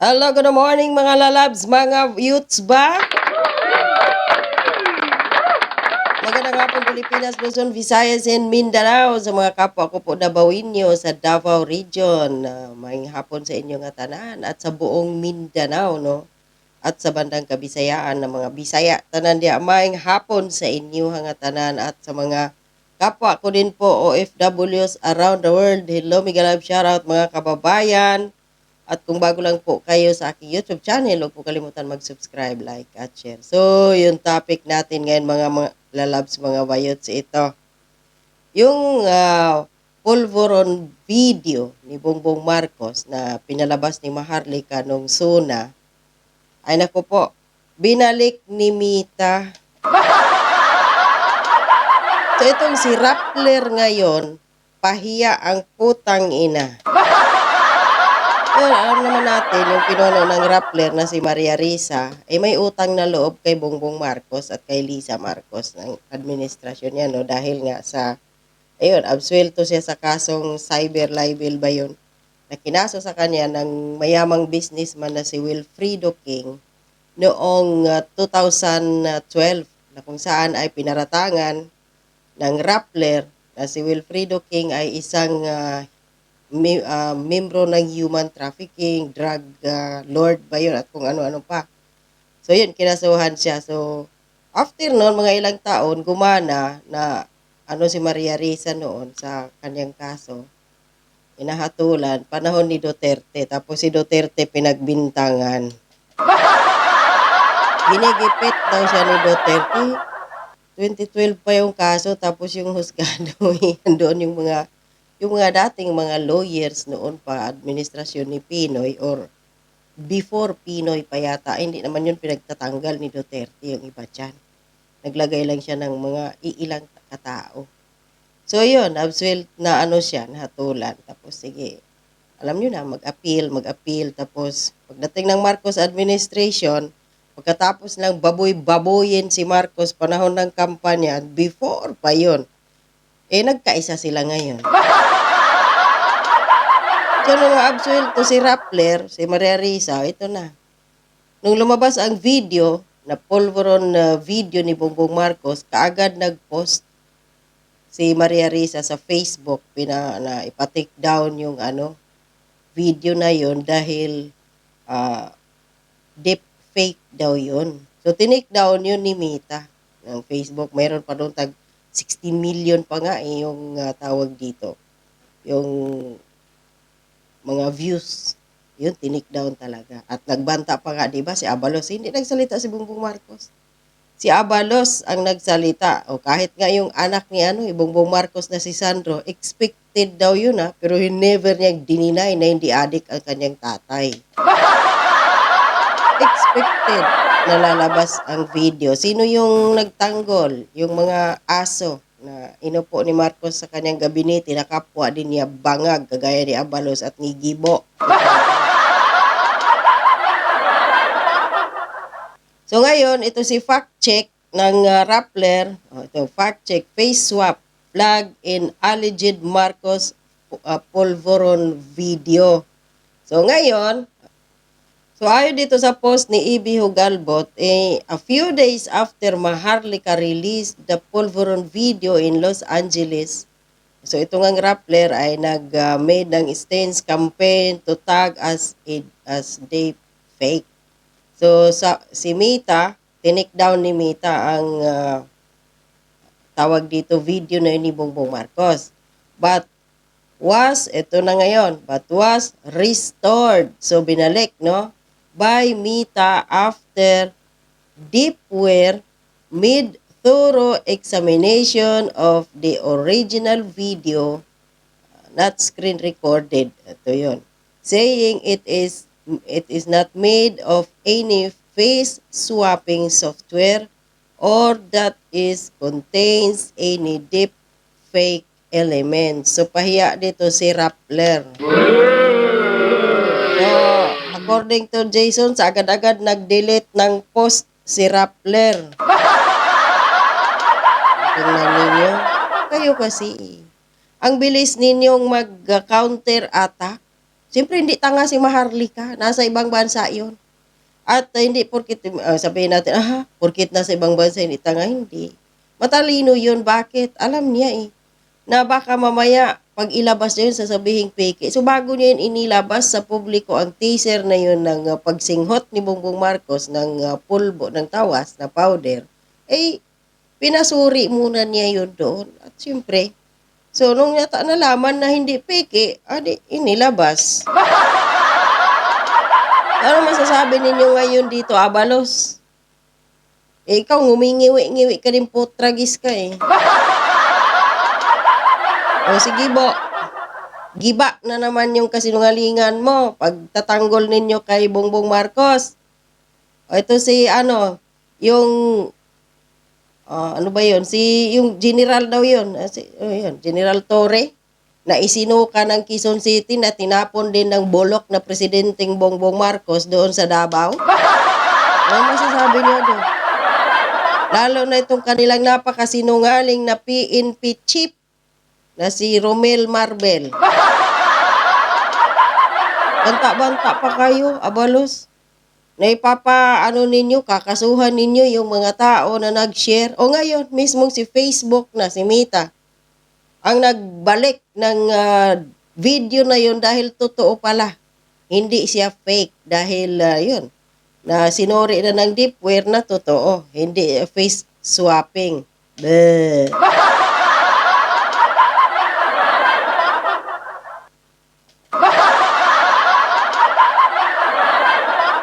Hello, good morning mga lalabs, mga youths ba? Magandang hapon Pilipinas, Luzon, Visayas, and Mindanao sa mga kapwa ko po Dabawinyo sa Davao Region. Uh, hapon sa inyo nga tanan at sa buong Mindanao, no? At sa bandang Kabisayaan ng mga Bisaya. Tanan diya, may hapon sa inyo nga tanan at sa mga kapwa ko din po OFWs around the world. Hello, Migalab, shoutout mga kababayan. At kung bago lang po kayo sa aking YouTube channel, huwag po kalimutan mag-subscribe, like, at share. So, yung topic natin ngayon mga, mga lalabs, mga bayots, ito. Yung uh, pulveron video ni Bongbong Marcos na pinalabas ni Maharlika nung Suna, ay naku po, binalik ni Mita. So, itong si Rappler ngayon, pahiya ang putang ina. Well, alam naman natin, yung pinuno ng Rappler na si Maria Risa, ay may utang na loob kay Bongbong Marcos at kay Lisa Marcos ng administrasyon niya, no? Dahil nga sa, ayun, absuelto siya sa kasong cyber libel ba yun? Na kinaso sa kanya ng mayamang businessman na si Wilfredo King noong uh, 2012 na kung saan ay pinaratangan ng Rappler na si Wilfredo King ay isang uh, mi- uh, membro ng human trafficking, drug uh, lord ba yun, at kung ano-ano pa. So yun, kinasuhan siya. So, after noon, mga ilang taon, gumana na ano si Maria Risa noon sa kanyang kaso. Inahatulan, panahon ni Duterte. Tapos si Duterte pinagbintangan. Ginigipit daw siya ni Duterte. 2012 pa yung kaso, tapos yung husgado, doon yung mga yung mga dating mga lawyers noon pa, administrasyon ni Pinoy or before Pinoy pa yata, ay, hindi naman yun pinagtatanggal ni Duterte yung iba dyan. Naglagay lang siya ng mga iilang katao. So yun, absuel na ano siya, nahatulan. Tapos sige, alam nyo na, mag-appeal, mag-appeal. Tapos pagdating ng Marcos administration, pagkatapos lang baboy-baboyin si Marcos panahon ng kampanya, before pa yun, eh nagkaisa sila ngayon. So, nung absuelto si Rappler, si Maria Risa, ito na. Nung lumabas ang video, na pulveron na video ni Bongbong Marcos, kaagad nag-post si Maria Risa sa Facebook, pina, na ipatik down yung ano, video na yon dahil uh, deep fake daw yun. So, tinik down yun ni Mita ng Facebook. Mayroon pa doon tag 16 million pa nga eh, yung uh, tawag dito. Yung mga views. Yun, tinik down talaga. At nagbanta pa nga, di ba, si Abalos. Hindi nagsalita si Bongbong Marcos. Si Abalos ang nagsalita. O kahit nga yung anak ni ano, eh, Bongbong Marcos na si Sandro, expected daw yun ha, pero he never niya dininay na hindi adik ang kanyang tatay. expected na lalabas ang video. Sino yung nagtanggol? Yung mga aso na inupo ni Marcos sa kanyang gabinete na kapwa din niya bangag kagaya ni Abalos at ni Gibo. So ngayon, ito si fact check ng uh, Rappler, oh, ito fact check face swap flag in alleged Marcos uh, Polvoron video. So ngayon, So ayon dito sa post ni E.B. Hugalbot, eh, a few days after Maharlika released the Pulveron video in Los Angeles, so ito ngang Rappler ay nag-made uh, ng stains campaign to tag as a, as they fake. So sa si Mita, tinik down ni Mita ang uh, tawag dito video na yun ni Bongbong Marcos. But was, ito na ngayon, but was restored. So binalik, no? By Mita after deepware mid thorough examination of the original video not screen recorded ito yon saying it is it is not made of any face swapping software or that is contains any deep fake element. So pahiya dito si Rappler according to Jason, sa agad-agad nag-delete ng post si Rappler. Tingnan ninyo. Kayo kasi, ang bilis ninyong mag-counter attack Siyempre, hindi tanga si Maharlika. Nasa ibang bansa yon At uh, hindi porkit, uh, sabihin natin, aha, porkit nasa ibang bansa, hindi tanga, hindi. Matalino yun. Bakit? Alam niya eh. Na baka mamaya, pag ilabas niya yun, sasabihin fake. So, bago niya yun inilabas sa publiko ang teaser na yun ng uh, pagsinghot ni Bongbong Marcos ng uh, pulbo, ng tawas, na powder, eh, pinasuri muna niya yun doon. At siyempre, so nung yata nalaman na hindi peke, adi, inilabas. ano masasabi ninyo ngayon dito, Abalos? Eh, ikaw, ngumingiwi-ngiwi ka din po, tragis ka eh. O sige, Bo. Giba na naman yung kasinungalingan mo pag tatanggol ninyo kay Bongbong Marcos. O ito si, ano, yung Ah, ano ba 'yon? Si yung general daw 'yon. Ah, si, oh, yun, General Torre na isinuka ng Quezon City na tinapon din ng bolok na presidenteng Bongbong Marcos doon sa Davao. Ano masasabi niyo doon? Lalo na itong kanilang napakasinungaling na PNP chief na si Romel Marbel. Banta-banta pa kayo, abalos na ipapa ano ninyo, kakasuhan ninyo yung mga tao na nag-share. O ngayon, mismo si Facebook na si Mita, ang nagbalik ng ah, video na yun dahil totoo pala. Hindi siya fake dahil ah, yun, na sinori na ng deepware na totoo. Hindi ah, face swapping. Bleh.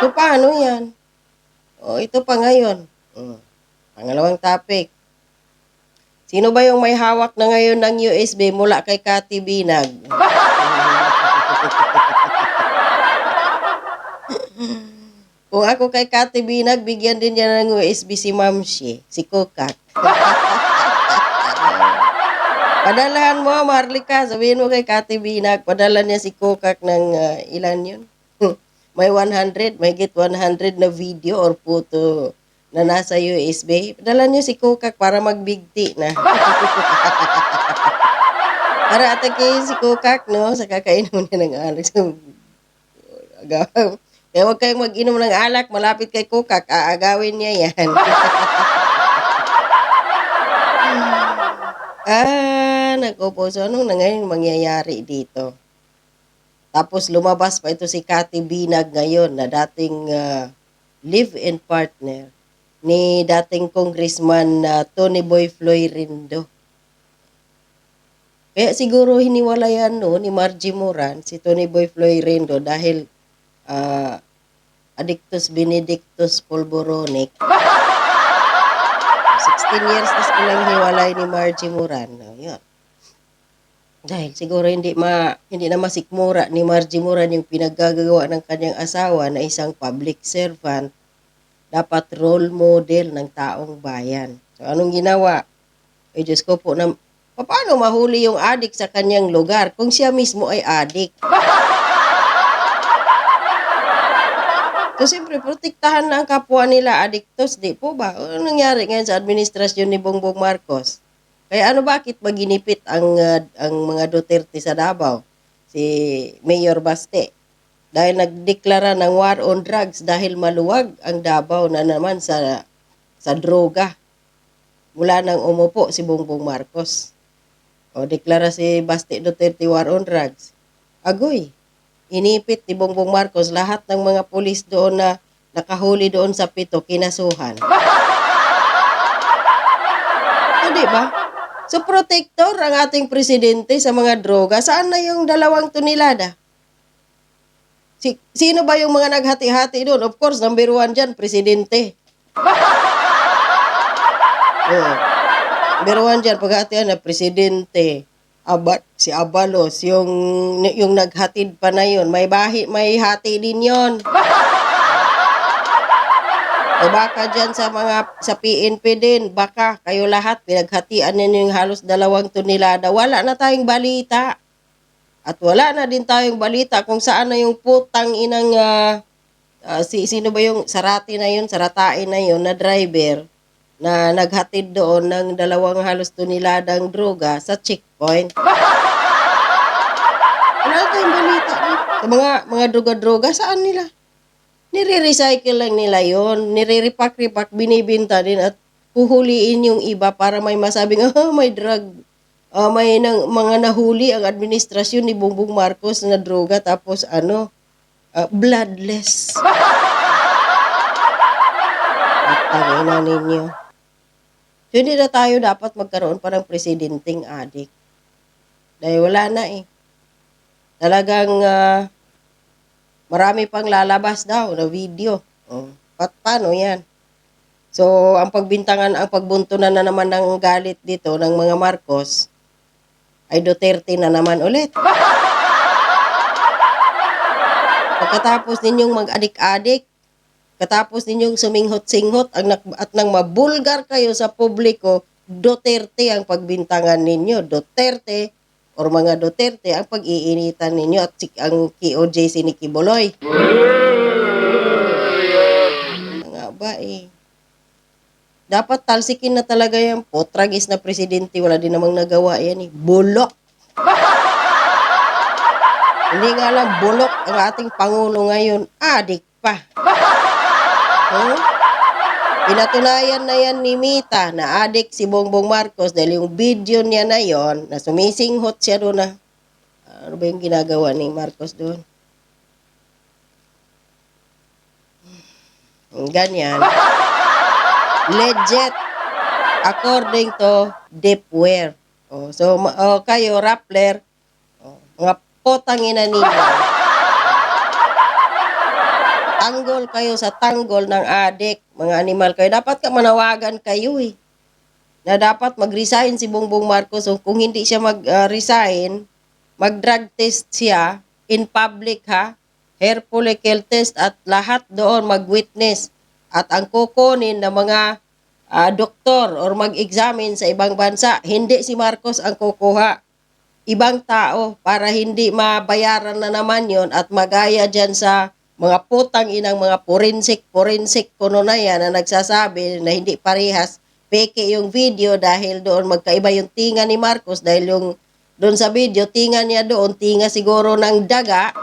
So, paano yan? O, ito pa ngayon. Mm. Pangalawang topic. Sino ba yung may hawak na ngayon ng USB mula kay Cathy Binag? Kung ako kay Cathy Binag, bigyan din niya ng USB si Mamshi, si Kokak. Padalahan mo, Marlika, sabihin mo kay Cathy Binag, padala niya si Kokak ng ah, ilan yun? May 100, may get 100 na video or photo na nasa USB. Dala niyo si Kukak para magbigti na. para atakin si Kukak, no? Sa kakainom niya ng alak. Kaya huwag kayong mag-inom ng alak, malapit kay Kukak, aagawin niya yan. ah, nako po. So, anong na dito? Tapos lumabas pa ito si Cathy Binag ngayon na dating ah, live-in partner ni dating congressman na Tony Boy Florindo. Kaya siguro hiniwalayan no ni Margie Moran si Tony Boy Florindo dahil ah, Addictus Benedictus Polboronic. 16 years na silang hiwalay ni Margie Moran. No, yun. Dahil siguro hindi ma hindi na masikmura ni Margie Moran yung pinaggagawa ng kanyang asawa na isang public servant dapat role model ng taong bayan. So anong ginawa? Ay Diyos ko po na paano mahuli yung adik sa kanyang lugar kung siya mismo ay adik? So siyempre, protektahan na ang kapwa nila adiktos, di po ba? Ano nangyari ngayon sa administrasyon ni Bongbong Marcos? Kaya ano bakit maginipit ang ah, ang mga Duterte sa Davao? Si Mayor Baste. Dahil nagdeklara ng war on drugs dahil maluwag ang Davao na naman sa sa droga. Mula nang umupo si Bongbong Marcos. O deklara si Baste Duterte war on drugs. Agoy. Inipit ni Bongbong Marcos lahat ng mga pulis doon na nakahuli doon sa pito kinasuhan. O, di ba? So, protector ang ating presidente sa mga droga. Saan na yung dalawang tunilada? Si, sino ba yung mga naghati-hati doon? Of course, number one dyan, presidente. oh. Number one dyan, paghatian na presidente. Abat, si Abalos, yung, yung naghatid pa na yun. May bahi, may hati din yon. O baka dyan sa mga sa PNP din, baka kayo lahat pinaghatian ninyo yung halos dalawang tonelada. Wala na tayong balita. At wala na din tayong balita kung saan na yung putang inang ah, ah, si sino ba yung sarati na yun, saratain na yun na driver na naghatid doon ng dalawang halos toneladang droga sa checkpoint. Wala tayong balita. Mga mga droga-droga, saan nila? Nire-recycle lang nila yon, nire-repack-repack, binibinta din at huhuliin yung iba para may masabing, ah, may drug, ah, may nang, mga nahuli ang administrasyon ni Bongbong Marcos na droga tapos ano, ah, bloodless. At tangina ninyo. So, hindi na tayo dapat magkaroon pa ng presidenting adik. Dahil wala na eh. Talagang ah, marami pang lalabas daw na video. Oh, pat paano yan? So, ang pagbintangan, ang pagbuntunan na naman ng galit dito ng mga Marcos ay Duterte na naman ulit. Pagkatapos ninyong mag-adik-adik, katapos ninyong suminghot-singhot at nang mabulgar kayo sa publiko, Duterte ang pagbintangan ninyo. Duterte or mga Duterte ang pag-iinitan ninyo at si- ang KOJ si Nikki Boloy. Nga ba eh. Dapat talsikin na talaga yan. Potragis na presidente, wala din namang nagawa yan eh. Bulok! Hindi nga lang bulok ang ating Pangulo ngayon. Adik pa. Huh? Pinatunayan na yan ni Mita na adik si Bongbong Marcos dahil yung video niya na yon na sumisinghot siya doon na ano ba yung ginagawa ni Marcos doon? Ganyan. Legit. According to Deepware. Oh, so, oh, kayo, Rappler, oh, mga potang ina ninyo. Tanggol kayo sa tanggol ng adik, mga animal kayo. Dapat ka manawagan kayo eh. Na dapat mag-resign si Bongbong Marcos. So, kung hindi siya mag-resign, mag-drug test siya in public ha. Hair follicle test at lahat doon mag-witness. At ang kukunin ng mga ah, doktor or mag-examine sa ibang bansa, hindi si Marcos ang kukuha ibang tao para hindi mabayaran na naman yon at magaya dyan sa mga putang inang mga forensic, forensic kuno na yan na nagsasabi na hindi parehas peke yung video dahil doon magkaiba yung tinga ni Marcos dahil yung doon sa video, tinga niya doon, tinga siguro ng daga.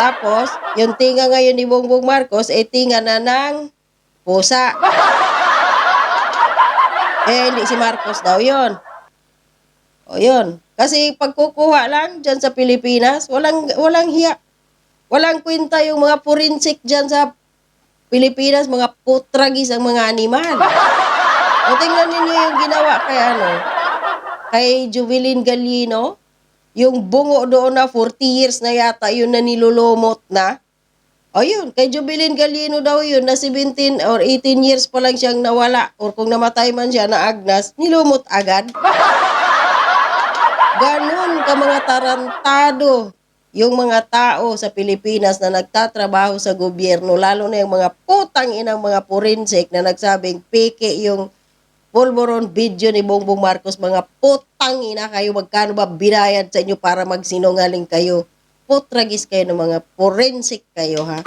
Tapos, yung tinga ngayon ni Bongbong Marcos, eh tinga na ng pusa. Eh, hindi si Marcos daw yon. O yun. Kasi pagkukuha lang dyan sa Pilipinas, walang, walang hiya. Walang kwenta yung mga forensic dyan sa Pilipinas, mga putragis ang mga animal. O tingnan ninyo yung ginawa kay ano, kay Jubilin Gallino, yung bungo doon na 40 years na yata yun na nilulumot na. O yun, kay Jubilin Gallino daw yun na 17 or 18 years pa lang siyang nawala or kung namatay man siya na agnas, nilumot agad. Ganon ka mga tarantado yung mga tao sa Pilipinas na nagtatrabaho sa gobyerno, lalo na yung mga putang inang mga forensic na nagsabing peke yung pulburon video ni Bongbong Marcos, mga putang ina kayo, magkano ba binayad sa inyo para magsinungaling kayo? Putragis kayo ng mga forensic kayo, ha?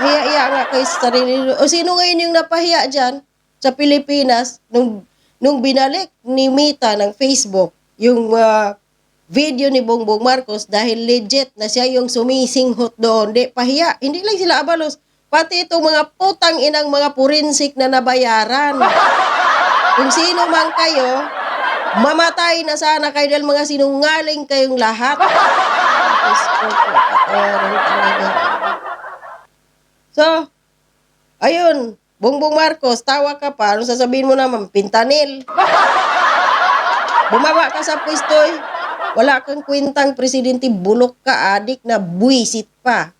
Hiya-hiya nga kayo sa sarili. O sino ngayon yung napahiya dyan sa Pilipinas nung, nung binalik ni Mita ng Facebook yung ah, video ni Bongbong Marcos dahil legit na siya yung sumisinghot doon. Di, pahiya. Hindi lang sila abalos. Pati itong mga putang inang mga forensic na nabayaran. Kung sino man kayo, mamatay na sana kayo dahil mga sinungaling kayong lahat. So, ayun, Bongbong Marcos, tawa ka pa. Ano sasabihin mo naman? Pintanil. Bumaba ka sa pwesto eh. Wala kang kwentang presidente, bulok ka, adik na buwisit pa.